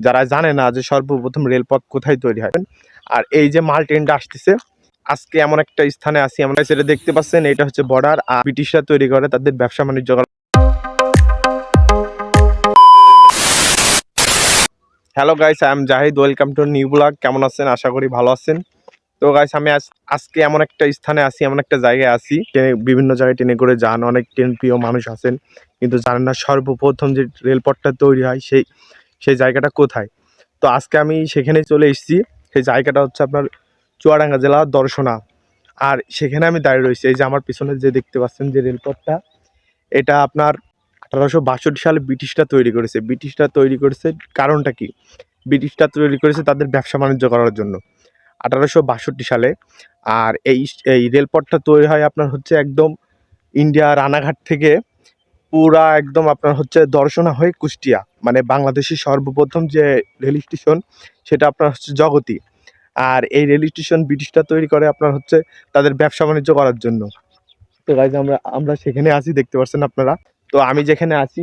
যারা জানে না যে সর্বপ্রথম রেলপথ কোথায় তৈরি হয়। আর এই যে মাল ট্রেনটা আসতেছে, আজকে এমন একটা স্থানে আসি আমরা। সেটা দেখতে পাচ্ছেন, এটা হচ্ছে বর্ডার আর ব্রিটিশরা তৈরি করে তাদের ব্যবসা বাণিজ্য hello guys I am Zahid welcome to new blog কেমন আছেন? আশা করি ভালো আছেন। তো গাইস আমি আজ আজকে এমন একটা স্থানে আসি এমন একটা জায়গায় আসি ট্রেনে- বিভিন্ন জায়গায় ট্রেনে করে যান। অনেক ট্রেন প্রিয় মানুষ আছেন। কিন্তু জানেন না, সর্বপ্রথম যে রেলপথটা তৈরি হয়, সেই সেই জায়গাটা কোথায়? তো আজকে আমি সেখানে চলে এসেছি। সেই জায়গাটা হচ্ছে আপনার চুয়াডাঙ্গা জেলা দর্শনা। আর সেখানে আমি দাঁড়িয়ে রয়েছি। এই যে আমার পিছনে যে দেখতে পাচ্ছেন যে রেলপথটা, এটা আপনার আঠারোশো বাষট্টি সালে ব্রিটিশরা তৈরি করেছে। ব্রিটিশরা তৈরি করেছে কারণটা কি? ব্রিটিশরা তৈরি করেছে তাদের ব্যবসা বাণিজ্য করার জন্য। আঠারোশো বাষট্টি সালে। আর এই এই রেলপথটা তৈরি হয় আপনার হচ্ছে একদম ইন্ডিয়া রানাঘাট থেকে পুরা একদম আপনার হচ্ছে দর্শনা হয়ে কুষ্টিয়া মানে বাংলাদেশের সর্বপ্রথম যে রেল স্টেশন, সেটা আপনার হচ্ছে জগতি। আর এই রেল স্টেশন ব্রিটিশরা তৈরি করে আপনার হচ্ছে তাদের ব্যবসা বাণিজ্য করার জন্য। তো গাইজ আমরা আমরা সেখানে আছি, দেখতে পাচ্ছেন আপনারা। তো আমি যেখানে আছি,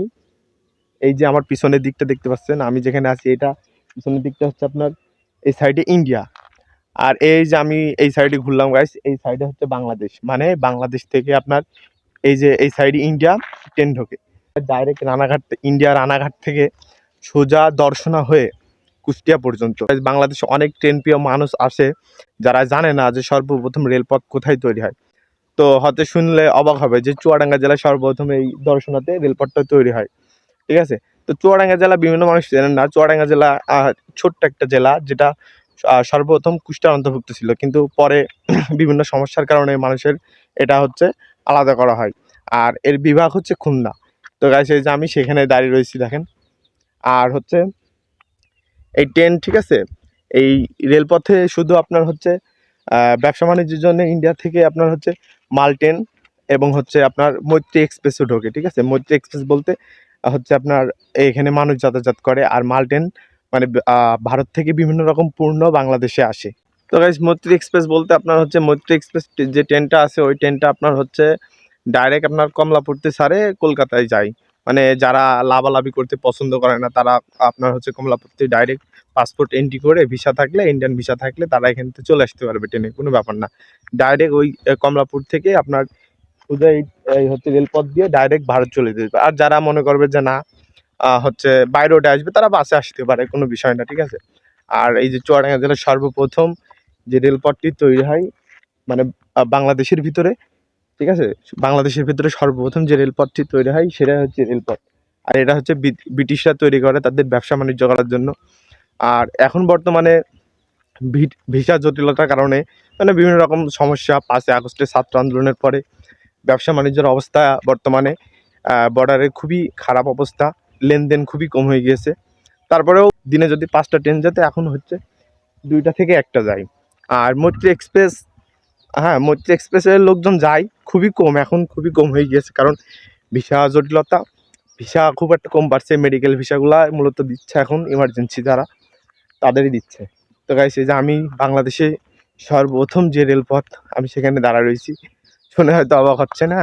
এই যে আমার পিছনের দিকটা দেখতে পাচ্ছেন, আমি যেখানে আছি, এটা পিছনের দিকটা হচ্ছে আপনার এই সাইডে ইন্ডিয়া আর এই যে আমি এই সাইডে ঘুরলাম গাইস এই সাইডে হচ্ছে বাংলাদেশ। মানে বাংলাদেশ থেকে আপনার এই যে, এই সাইডে ইন্ডিয়া ট্রেন ঢোকে। ডাইরেক্ট রানাঘাট ইন্ডিয়া রানাঘাট থেকে সোজা দর্শনা হয়ে কুষ্টিয়া পর্যন্ত। বাংলাদেশে অনেক ট্রেন প্রিয় মানুষ আসে যারা জানে না যে সর্বপ্রথম রেলপথ কোথায় তৈরি হয়। তো হয়তো শুনলে অবাক হবে যে চুয়াডাঙ্গা জেলায় সর্বপ্রথম এই দর্শনাতে রেলপথটা তৈরি হয়। ঠিক আছে? তো চুয়াডাঙ্গা জেলা বিভিন্ন মানুষ জানেন না। চুয়াডাঙ্গা জেলা ছোট্ট একটা জেলা, যেটা সর্বপ্রথম কুষ্টার অন্তর্ভুক্ত ছিল। কিন্তু পরে বিভিন্ন সমস্যার কারণে মানুষের এটা হচ্ছে আলাদা করা হয়। আর এর বিভাগ হচ্ছে খুলনা। তো গাইস এই যে আমি সেখানে দাঁড়িয়ে রয়েছি, দেখেন। আর হচ্ছে এই ট্রেন ঠিক আছে? এই রেলপথে শুধু আপনার হচ্ছে ব্যবসা বাণিজ্যের জন্য ইন্ডিয়া থেকে আপনার হচ্ছে মাল ট্রেন এবং হচ্ছে আপনার মৈত্রী এক্সপ্রেসও ঢোকে, ঠিক আছে? মৈত্রী এক্সপ্রেস বলতে হচ্ছে আপনার এখানে মানুষ যাতায়াত করে। আর মাল ট্রেন মানে ভারত থেকে বিভিন্ন রকম পূর্ণ বাংলাদেশে আসে। তো গাইজ মৈত্রী এক্সপ্রেস বলতে আপনার হচ্ছে, মৈত্রী এক্সপ্রেস যে ট্রেনটা আছে, ওই ট্রেনটা আপনার হচ্ছে ডাইরেক্ট আপনার কমলাপুরতে সারে কলকাতায় যায়। মানে যারা লাভালাভি করতে পছন্দ করে না, তারা আপনার হচ্ছে কমলাপুরতে ডাইরেক্ট পাসপোর্ট এন্ট্রি করে ভিসা থাকলে ইন্ডিয়ান ভিসা থাকলে, তারা এখান থেকে চলে আসতে পারবে ট্রেনে, কোনো ব্যাপার না। ডাইরেক্ট ওই কমলাপুর থেকে আপনার উদয়, এই হচ্ছে রেলপথ দিয়ে ডাইরেক্ট ভারত চলে যেতে আর যারা মনে করবে যে না হচ্ছে বাই রোডে আসবে, তারা বাসে আসতে পারে, কোনো বিষয় না, ঠিক আছে? আর এই যে চুয়াডাঙ্গা জেলার সর্বপ্রথম যে রেলপথটি তৈরি হয় মানে বাংলাদেশের ভিতরে, ঠিক আছে? বাংলাদেশের ভিতরে সর্বপ্রথম যে রেলপথটি তৈরি হয় সেটা হচ্ছে রেলপথ। আর এটা হচ্ছে ব্রিটিশরা তৈরি করে তাদের ব্যবসা বাণিজ্য করার জন্য। আর এখন বর্তমানে ভিসা জটিলতার কারণে মানে বিভিন্ন রকম সমস্যা, পাঁচই আগস্টের ছাত্র আন্দোলনের পরে, ব্যবসা বাণিজ্যের অবস্থা বর্তমানে বর্ডারে খুবই খারাপ অবস্থা। লেনদেন খুবই কম হয়ে গিয়েছে। তারপরেও দিনে যদি পাঁচটা ট্রেন যেতে, এখন হচ্ছে দুইটা থেকে একটা যায়। আর মৈত্রী এক্সপ্রেস হ্যাঁ মৈত্রী এক্সপ্রেসের লোকজন যায় খুবই কম, এখন খুবই কম হয়ে গিয়েছে। কারণ ভিসা জটিলতা, ভিসা খুব একটা কম বাড়ছে মেডিকেল ভিসাগুলা মূলত দিচ্ছে এখন ইমার্জেন্সি যারা, তাদেরই দিচ্ছে। তো গাইছে যে আমি বাংলাদেশে সর্বপ্রথম যে রেলপথ আমি সেখানে দাঁড়া রয়েছি, শুনে হয়তো অবাক হচ্ছে না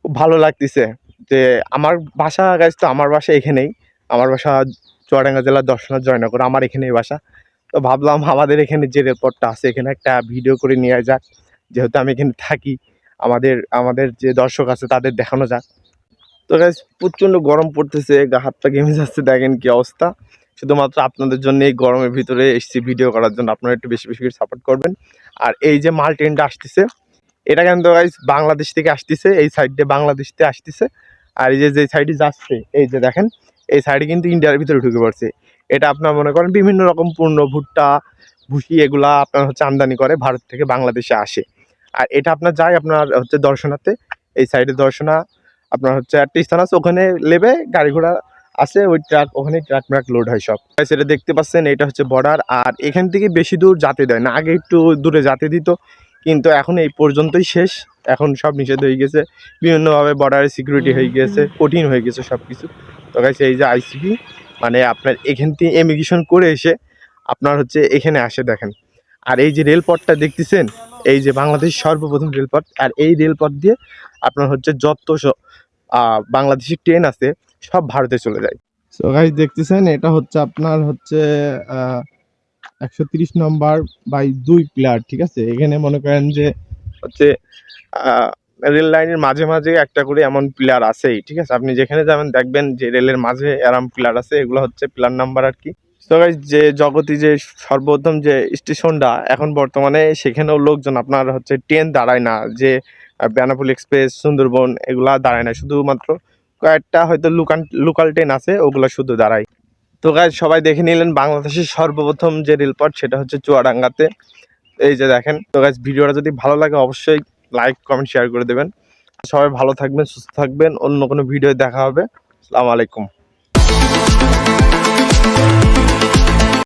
খুব ভালো লাগতেছে। যে আমার বাসা গাইজ তো আমার বাসা এখানেই। আমার বাসা চুয়াডাঙ্গা জেলার দর্শনাথ জয়নগর, আমার এখানেই বাসা। তো ভাবলাম আমাদের এখানে যে রেলপথটা আছে, এখানে একটা ভিডিও করে নিয়ে যাক। যেহেতু আমি এখানে থাকি, আমাদের আমাদের যে দর্শক আছে, তাদের দেখানো যাক। তো গাইজ প্রচণ্ড গরম পড়তেছে, গা হাতটা ঘেমে যাচ্ছে, দেখেন কি অবস্থা। শুধুমাত্র আপনাদের জন্য এই গরমের ভিতরে এসছি ভিডিও করার জন্য, আপনারা একটু বেশি বেশি করে সাপোর্ট করবেন। আর এই যে মাল ট্রেনটা আসতেছে, এটা কিন্তু গাইজ বাংলাদেশ থেকে আসতেছে, এই সাইড দিয়ে বাংলাদেশ থেকে আসতেছে। আর এই যে যে সাইডে যাচ্ছে এই যে দেখেন, এই সাইডে কিন্তু ইন্ডিয়ার ভিতরে ঢুকে পড়ছে। এটা আপনার মনে করেন বিভিন্ন রকম পণ্য ভুট্টা, ভুসি, এগুলা আপনার হচ্ছে আমদানি করে, ভারত থেকে বাংলাদেশে আসে। আর এটা আপনার যায় আপনার হচ্ছে দর্শনাতে এই সাইডে দর্শনা আপনার হচ্ছে একটা স্থান আছে, ওখানে লেবে গাড়ি ঘোড়া আছে, ওই ট্রাক ওখানে ট্রাক ম্রাক লোড হয় সব। সেটা দেখতে পাচ্ছেন, এটা হচ্ছে বর্ডার আর এখান থেকে বেশি দূর যাতে দেয় না, আগে একটু দূরে যাতে দিত কিন্তু এখন এই পর্যন্তই শেষ। এখন সব নিষেধ হয়ে গেছে। বিভিন্নভাবে বর্ডারে সিকিউরিটি হয়ে গিয়েছে কঠিন হয়ে গেছে সব কিছু তো গাইছে এই যে আইসিপি মানে আপনার এখান থেকে এমিগ্রেশন করে এসে আপনার হচ্ছে এখানে আসে দেখেন। আর এই যে রেলপথটা দেখতেছেন এই যে বাংলাদেশ সর্বপ্রথম রেলপথ আর এই রেলপথ দিয়ে আপনার হচ্ছে যত স- বাংলাদেশি ট্রেন আছে সব ভারতে চলে যায়। সো গাইস দেখতেছেন এটা হচ্ছে আপনার হচ্ছে একশো তিরিশ নম্বর বাই দুই প্লেয়ার ঠিক আছে? এখানে মনে করেন যে হচ্ছে রেল লাইনের মাঝে মাঝে একটা করে এমন প্লেয়ার আছেই, ঠিক আছে? আপনি যেখানে যাবেন দেখবেন যে রেলের মাঝে এরম প্লেয়ার আছে, এগুলো হচ্ছে প্লেয়ার নাম্বার আর কি। তো যে জগতি যে সর্বপ্রথম যে স্টেশনটা এখন বর্তমানে সেখানেও লোকজন আপনার হচ্ছে ট্রেন দাঁড়ায় না, যে বেনাপোল এক্সপ্রেস সুন্দরবন, এগুলা দাঁড়ায় না। শুধুমাত্র কয়েকটা হয়তো লোকাল লোকাল ট্রেন আছে, ওগুলো শুধু দাঁড়ায়। তো গাইজ সবাই দেখে নিলেন বাংলাদেশের সর্বপ্রথম যে রেলপথ, সেটা হচ্ছে চুয়াডাঙ্গাতে। এই যে দেখেন, তো গাইজ ভিডিওটা যদি ভালো লাগে, অবশ্যই লাইক কমেন্ট শেয়ার করে দেবেন। সবাই ভালো থাকবেন, সুস্থ থাকবেন। অন্য কোনো ভিডিও দেখা হবে। আসসালামু আলাইকুম।